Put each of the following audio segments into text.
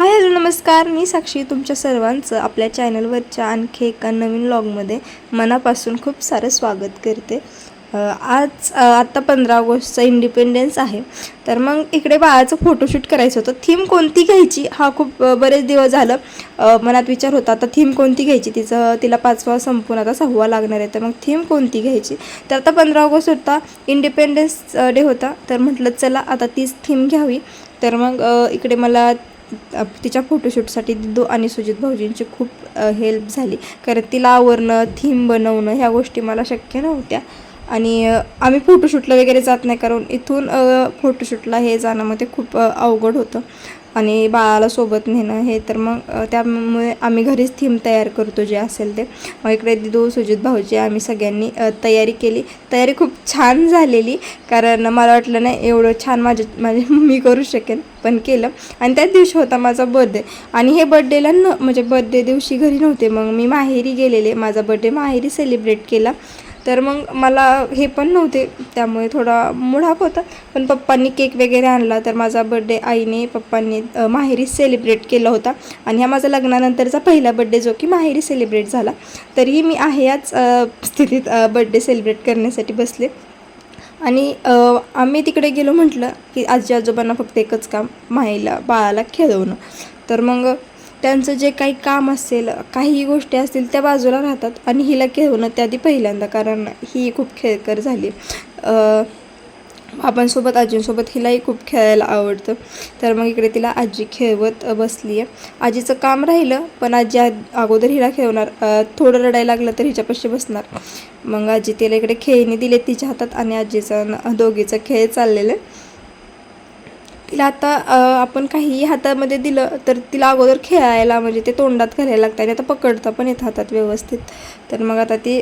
Hi hello नमस्कार. मी साक्षी तुमच्या सर्वांचं आपल्या चॅनलवरच्या आणखी एका नवीन लॉगमध्ये मनापासून खूप सारं स्वागत करते. आज आत्ता पंधरा ऑगस्टचा इंडिपेंडन्स आहे. तर मग इकडे बाळाचं फोटोशूट करायचं होतं. थीम कोणती घ्यायची? हा खूप बरेच दिवस झालं मनात विचार होता. आता थीम कोणती घ्यायची? तिचं तिला पाचवा संपून आता सहावा लागणार आहे. तर मग थीम कोणती घ्यायची? तर आता पंधरा ऑगस्ट होता इंडिपेंडन्स डे होता. तर म्हटलं चला आता तीच थीम घ्यावी. तर मग इकडे मला तिच्या फोटोशूटसाठी दिदू आणि सुजित भाऊजींची खूप हेल्प झाली. कारण तिला आवरणं थीम बनवणं ह्या गोष्टी मला शक्य नव्हत्या. आणि आम्ही फोटोशूटला वगैरे जात नाही. कारण इथून फोटोशूटला हे जाणं मग ते खूप अवघड होतं. आणि बाळाला सोबत नेणं हे तर मग त्यामुळे आम्ही घरीच थीम तयार करतो जे असेल ते. मग इकडे दिदू सुजित भाऊजी आम्ही सगळ्यांनी तयारी केली. तयारी खूप छान झालेली कारण मला वाटलं नाही एवढं छान माझ्या माझे मी करू शकेन पण केलं. आणि त्याच दिवशी होता माझा बर्थडे आणि हे बर्थडेला न म्हणजे बर्थडे दिवशी घरी नव्हते मग मी माहेरी गेलेले. माझा बर्थडे माहेरी सेलिब्रेट केला. तर मग मला हे पण नव्हते त्यामुळे थोडा मुढाप होता. पण पप्पांनी केक वगैरे आणला तर माझा बड्डे आईने पप्पांनी माहेरी सेलिब्रेट केला होता. आणि हा माझा लग्नानंतरचा पहिला बड्डे जो की माहेरी सेलिब्रेट झाला. तरीही मी आहे याच स्थितीत बड्डे सेलिब्रेट करण्यासाठी बसले. आणि आम्ही तिकडे गेलो म्हटलं की आजी आजोबांना फक्त एकच काम माईला बाळाला खेळवणं. तर मग त्यांचं जे काही काम असेल काही गोष्टी असतील त्या बाजूला राहतात. आणि हिला खेळवणं त्या आधी पहिल्यांदा कारण ही खूप खेळकर झाली. बाबांसोबत आजींसोबत हिलाही खूप खेळायला आवडतं. तर मग इकडे तिला आजी खेळवत बसली आहे. आजीचं काम राहिलं पण आजी आ- अगोदर हिला खेळवणार. थोडं रडायला लागलं तर हिच्यापाशी बसणार. मग आजी तिला इकडे खेळणी दिले तिच्या हातात आणि आजीचं न- दोघीचं खेळ चाललेलं तिला आता आपण काहीही हातामध्ये दिलं तर तिला अगोदर खेळायला म्हणजे ते तोंडात घालायला लागतं आणि आता पकडता पण येत हातात व्यवस्थित. तर मग आता ती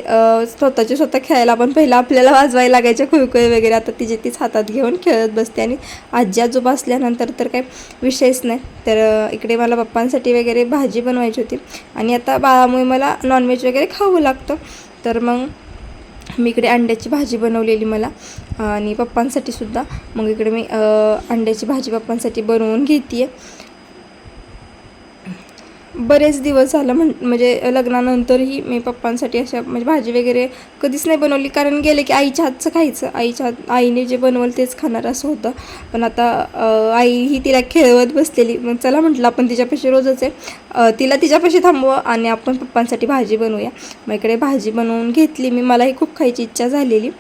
स्वतःची स्वतः खेळायला आपण पहिलं आपल्याला वाजवायला लागायच्या खुळकुळे वगैरे. आता तिचे तीच हातात घेऊन खेळत बसते आणि आजी आजोबा असल्यानंतर तर काही विषयच नाही. तर इकडे मला पप्पांसाठी वगैरे भाजी बनवायची होती आणि आता बाळामुळे मला नॉनव्हेज वगैरे खावं लागतं. तर मग मी इकडे अंड्याची भाजी बनवलेली मला. आणि पप्पांसाठी सुद्धा. मग इकडे मी अंड्याची भाजी पप्पांसाठी बनवून घेते आहे बरेच दिवस झालं म्हण म्हणजे लग्नानंतरही मी पप्पांसाठी अशा म्हणजे भाजी वगैरे कधीच नाही बनवली. कारण गेले की आईच्या हातचं खायचं. आईच्या हात आईने जे बनवलं तेच खाणार असं होतं. पण आता आई ही तिला खेळवत बसलेली. मग चला म्हटलं आपण तिच्यापाशी रोजच आहे. तिला तिच्यापाशी थांबवं आणि आपण पप्पांसाठी भाजी बनवूया. मग इकडे भाजी बनवून घेतली. मी मलाही खूप खायची इच्छा झालेली.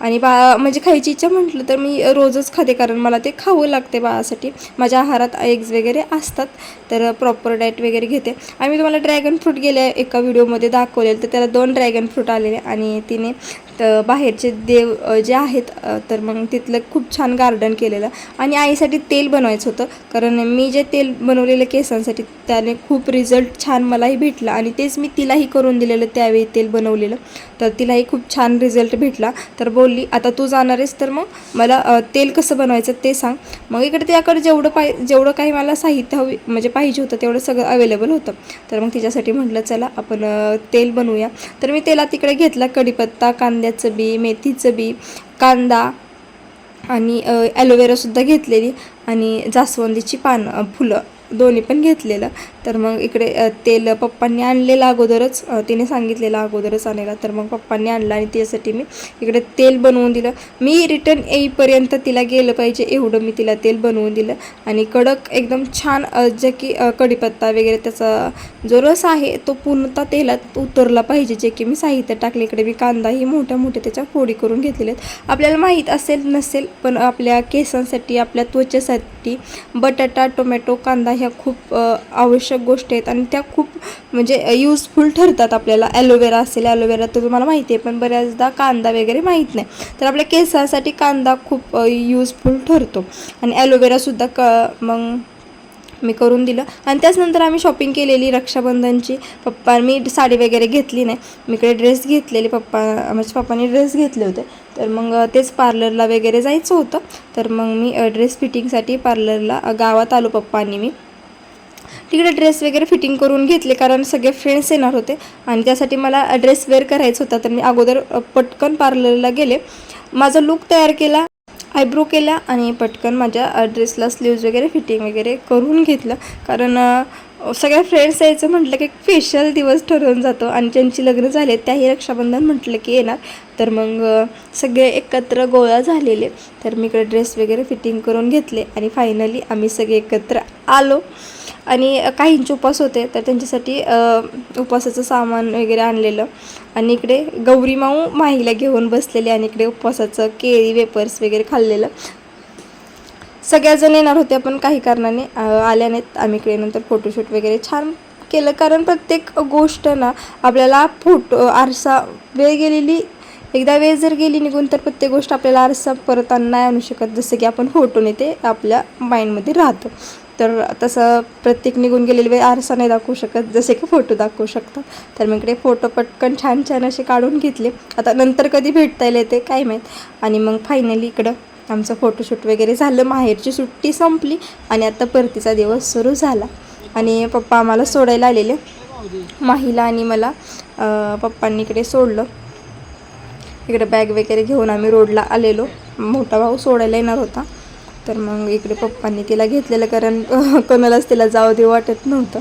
आणि बा म्हणजे खायची इच्छा म्हटलं तर मी रोजच खाते. कारण मला ते खावं लागते बाळासाठी. माझ्या आहारात एग्ज वगैरे असतात. तर प्रॉपर डाएट वगैरे घेत आणि मी तुम्हाला ड्रॅगन फ्रूट गेल्या एका व्हिडिओमध्ये दाखवलेलं. तर त्याला दोन ड्रॅगन फ्रूट आलेले आणि तिने तर बाहेरचे देव जे आहेत तर मग तिथलं खूप छान गार्डन केलेलं. आणि आईसाठी तेल बनवायचं होतं कारण मी जे तेल बनवलेलं केसांसाठी त्याने खूप रिझल्ट छान मलाही भेटला. आणि तेच मी तिलाही करून दिलेलं त्यावेळी तेल बनवलेलं. तर तिलाही खूप छान रिझल्ट भेटला. तर बोलली आता तू जाणार आहेस तर मग मला तेल कसं बनवायचं ते सांग. मग इकडे त्याकडे जेवढं पाय जेवढं काही मला साहित्य हवी म्हणजे पाहिजे होतं तेवढं सगळं अवेलेबल होतं. तर मग तिच्यासाठी म्हटलं चला आपण तेल बनवूया. तर मी तेला तिकडे घेतला कढीपत्ता कांद्याचं बी मेथीचं बी कांदा आणि ॲलोवेरासुद्धा घेतलेली आणि जास्वंदीची पानं फुलं दोन्ही पण घेतलेलं. तर मग इकडे तेल पप्पांनी आणलेलं अगोदरच तिने सांगितलेलं अगोदरच आणायला. तर मग पप्पांनी आणलं आणि त्यासाठी मी इकडे तेल बनवून दिलं. मी रिटर्न येईपर्यंत तिला गेलं पाहिजे एवढं मी तिला तेल बनवून दिलं. आणि कडक एकदम छान जे की कढीपत्ता वगैरे त्याचा जो रस आहे तो पूर्णतः तेलात उतरला पाहिजे. जे की मी साहित्य टाकले इकडे मी कांदाही मोठ्या मोठ्या त्याच्या फोडी करून घेतलेले आहेत. आपल्याला माहीत असेल नसेल पण आपल्या केसांसाठी आपल्या त्वचेसाठी बटाटा टोमॅटो कांदा ह्या खूप आवश्यक आवश्यक गोष्टी आहेत आणि त्या खूप म्हणजे यूजफुल ठरतात आपल्याला. ॲलोवेरा असेल ॲलोवेरा तर तुम्हाला माहिती आहे पण बऱ्याचदा कांदा वगैरे माहीत नाही. तर आपल्या केसासाठी कांदा खूप यूजफुल ठरतो. आणि ॲलोवेरासुद्धा क मग मी करून दिलं. आणि त्याचनंतर आम्ही शॉपिंग केलेली रक्षाबंधनची. पप्पा मी साडी वगैरे घेतली नाही. मी इकडे ड्रेस घेतलेले. पप्पा माझ्या पप्पाने ड्रेस घेतले होते. तर मग तेच पार्लरला वगैरे जायचं होतं. तर मग मी ड्रेस फिटिंगसाठी पार्लरला गावात आलो पप्पांनी मी. तिकडे ड्रेस वगैरे फिटिंग करून घेतले कारण सगळे फ्रेंड्स येणार होते. आणि त्यासाठी मला ड्रेस वेअर करायचा होता. तर मी अगोदर पटकन पार्लरला गेले. माझा लुक तयार केला आयब्रो केला आणि पटकन माझ्या ड्रेसला स्लीव्ज वगैरे फिटिंग वगैरे करून घेतलं. कारण सगळ्या फ्रेंड्स यायचं म्हटलं की स्पेशल दिवस ठरवून जातो. आणि ज्यांची लग्न झाले त्याही रक्षाबंधन म्हटलं की येणार. तर मग सगळे एकत्र गोळा झालेले. तर मी इकडे ड्रेस वगैरे फिटिंग करून घेतले आणि फायनली आम्ही सगळे एकत्र आलो. आणि काहींचे उपवास होते. तर त्यांच्यासाठी उपवासाचं सामान वगैरे आणलेलं. आणि इकडे गौरी माऊ माहीला घेऊन बसलेले आणि इकडे उपवासाचं केळी वेपर्स वगैरे खाल्लेलं. सगळ्याजण येणार होते पण काही कारणाने आल्या नाहीत. आम्ही इकडे नंतर फोटोशूट वगैरे छान केलं. कारण प्रत्येक गोष्ट ना आपल्याला फोटो आरसा वेळ गेलेली एकदा वेळ जर गेली निघून तर प्रत्येक गोष्ट आपल्याला आरसा परत आण- नाही आणू शकत. जसं की आपण फोटोने ते आपल्या माइंडमध्ये राहतं. तर तसं प्रत्येक निघून गेलेली वेळ आरसा नाही दाखवू शकत जसे की फोटो दाखवू शकतात. तर मग इकडे फोटो पटकन छान छान असे काढून घेतले. आता नंतर कधी भेटता येईल ते काय माहीत. आणि मग फायनली इकडं आमचं फोटोशूट वगैरे झालं माहेरची सुट्टी संपली आणि आता परतीचा दिवस सुरू झाला. आणि पप्पा आम्हाला सोडायला आलेले. माहीला आणि मला पप्पांनी इकडे सोडलं. इकडे बॅग वगैरे घेऊन आम्ही रोडला आलेलो. मोठा भाऊ सोडायला येणार होता. तर मग इकडे पप्पांनी तिला घेतलेलं कारण कोणालाच तिला जाऊ दे वाटत नव्हतं.